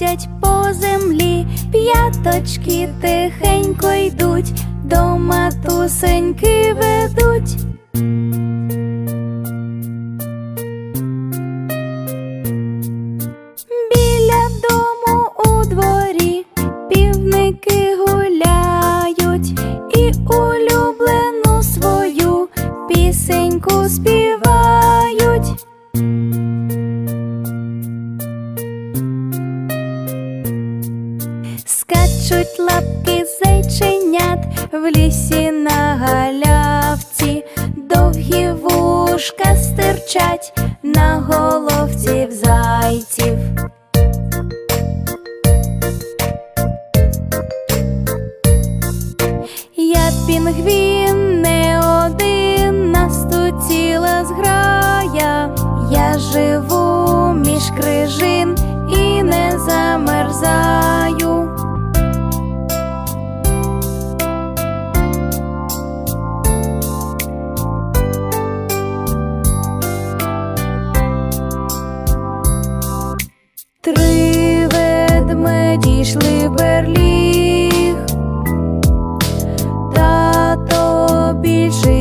ходять по землі, п'яточки тихенько йдуть, до матусеньки ведуть. Стирчать на головці зайців. Я пінгвін Три ведмеді йшли берліг. Тато більший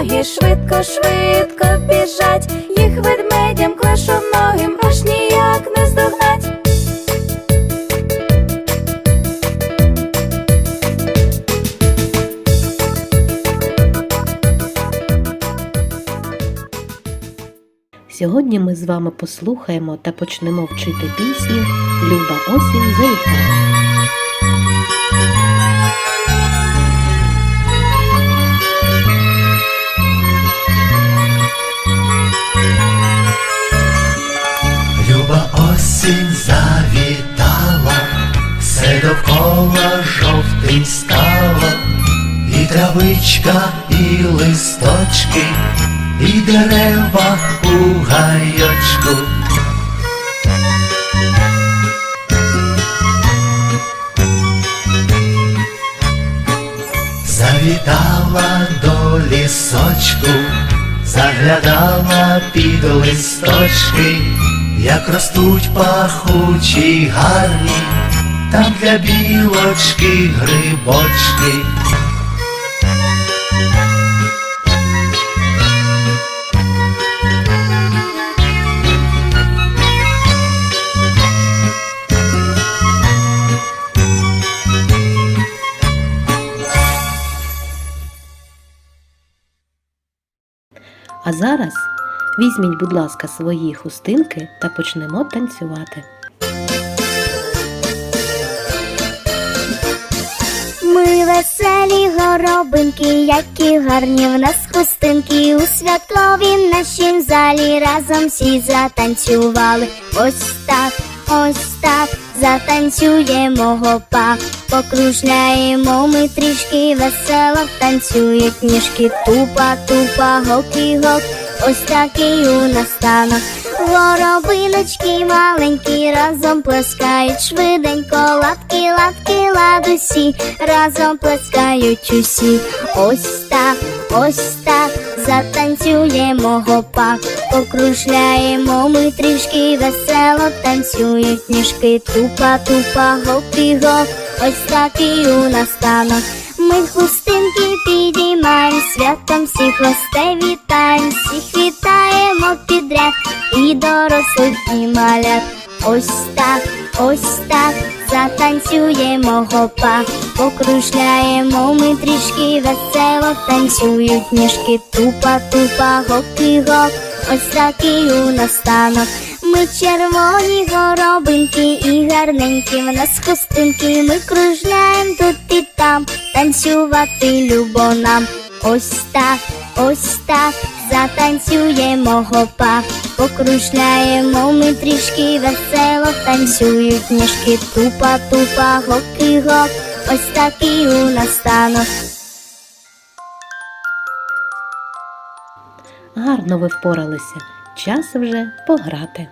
ноги швидко, швидко біжать, їх ведмедям клешоногим аж ніяк не здогнать. Сьогодні ми з вами послухаємо та почнемо вчити пісню Люба осінь завітала. Довкола жовтим стало, і травичка, і листочки, і дерева у гайочку. Завітала до лісочку, заглядала під листочки, як ростуть пахучі гарні, там для білочки грибочки. А зараз візьміть, будь ласка, свої хустинки та почнемо танцювати. Веселі горобинки, які гарні в нас хустинки. У святковім нашім залі разом всі затанцювали. Ось так, ось так, затанцюємо гопа, покружляємо ми трішки весело, танцюють ніжки, тупа, тупа, гоки, гоп. Ось такий у нас танок. Горобиночки маленькі разом плескають швиденько, лапки, лапки, ладусі, разом плескають усі. Ось так, ось так, затанцюємо гопак, покружляємо ми трішки весело, танцюють ніжки, тупа, тупа, гоки, гоп. Ось такий у нас танок. Ми хустинки підіймаємо, святом всіх гостей вітаємо, всіх вітаємо підряд і дорослих, і малят. Ось так, ось так, затанцюємо гопа, покружляємо ми трішки весело, танцюють ніжки, тупа, тупа, гоки, гоп. Ось такий у нас танок. Ми червоні горобинки і гарненькі в нас хустинки. Ми кружляєм тут і там, танцювати любо нам. Ось так, ось так, затанцюємо гопак, покружляємо ми трішки весело, танцюють ніжки, тупа, тупа, гоки, гоп, ось такий у нас танок. Гарно ви впоралися. Час вже пограти.